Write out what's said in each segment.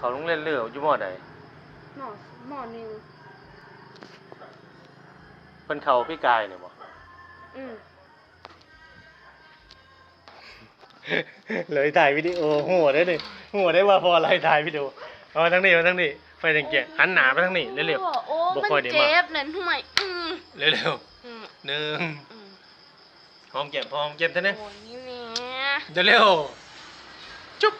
เขาโรงเรียนเลืออยู่มอใดหมอหมอหนึ่งเพิ่นเขาพี่กายเนี่ยบ่อืมเลยถ่ายวิดีโอหัวได้ดิหัวได้ว่าพออะไรถ่ายวิดีโอเอามาทั้งนี้มาทั้งนี้ไปทางเกียหันหน้าไปทางนี้เร็วโอ้บ่มันค่อยได้มาเจ็บนั่นห่วยอืมๆเร็วอืมๆหนึ่งอืมหอมแก้มพอหอมแก้มเท่านั้นโอ้ยนี่แหละเดี๋ยวเร็วจุ๊บ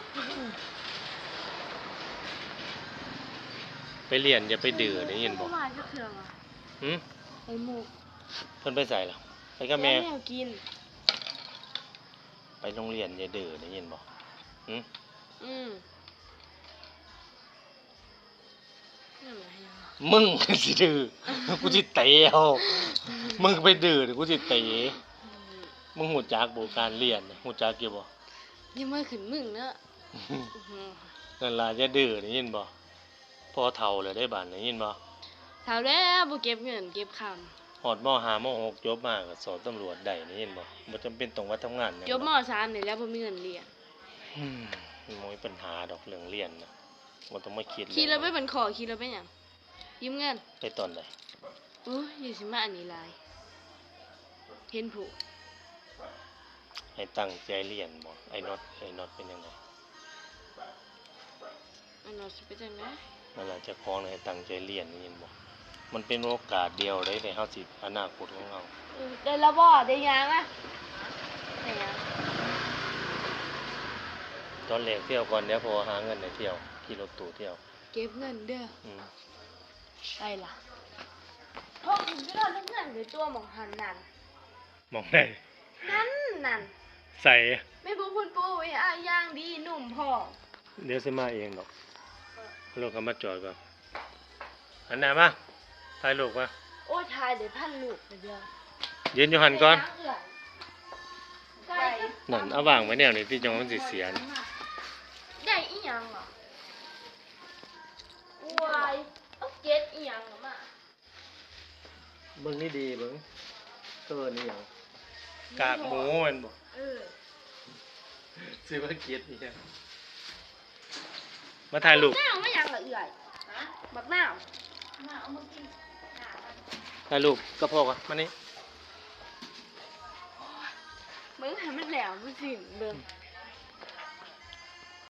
ไปเรียนอย่าไปดื้อได้ยินบ่มาจะเถื่อวะหึไอ้หมูกเพิ่นไปใส่ล่ะไปกับแม่ ล้วกิน ไปโรงเรียนอย่าดื้อได้ยินบ่หึอืมนั่นแหละยังมึง สิดื้อกูสิเตะเอามึงไปดื้อเดี๋ยวกูสิเตะอืมมึงหูจักบ่การเรียนน่ะหูจักอยู่บ่ยังไม่ขึ้นมึงเนอะอื้อหือนั่นล่ะอย่าดื้อได้ยินบ่ พอเฒ่าแล้วได้บานได้ยินบ่ถามแล้วบ่เก็บเงินเก็บคฮอดมห้ามหกจบมาก็สอบตำรวจได้ได้ยินบ่บ่จำเป็นต้องมาทำงานหยังำจบมดอกสามนี่แล้วบ่มีเงินเรียนอืมมันบ่มีปัญหาดอกเรื่องเรียนน่ะบ่ต้องมาคิดขี่รถไปเรื่องเป็นขอขี่รถไปหยังยืมเงินไปตอนใดโอ้ยอยู่สิมาอันนี้หลายเห็นผู้ให้ตั้งใจเรียนบ่ไอ้น็อตไอ้น็อตเป็นยังไงอันนั้นสิไปจังได๋ นั่นล่ะเจ้าของน่ะให้ตั้งใจเรียนได้ยินบ่มันเป็นโอกาสเดียวได้ในเฮาสิอนาคตของเราเออได้และบ่ได้ยังอะได้ยังตอนแรกเที่ยวก่อนเดี๋ยวพอหาเงินให้เที่ยวขี่รถตู้เที่ยว เก็บเงินเด้ออืมได้ล่ะพอคุณก็ได้เงินในตัวหมองหันนั่นมองได้นั่นนั่นใส่ไม่บอกคุณปู่ไอ้อาย่างดีหนุ่มพ่อเดี๋ยวสิมาเองดอก รถเขามาจอดก่อนหันหน้ามาถ่ายรูปมาโอ้ยทายเดี๋ยวพันลูกไปเดียวยืนอยู่หันก่อนไก่นั่นเอาวางไว้แนวนี้ที่จังมันสิเสียนใหญ่อีหยังเหรอวายเอาเก็ดอีหยังเหรอมาเบิ่งนี่ดีเบิ่งเออนี่หยังกากหมูมันบ่เออสิว่าเกียดนี่ฮะมาถ่ายรูป หน้าวไม่ยังเหรอเอื่อยบักหน้าวหน้าวเอามากินถ่ายรูปก็พอก่อนมานี่ มึงให้มันแหลวมันสิเบิ่ง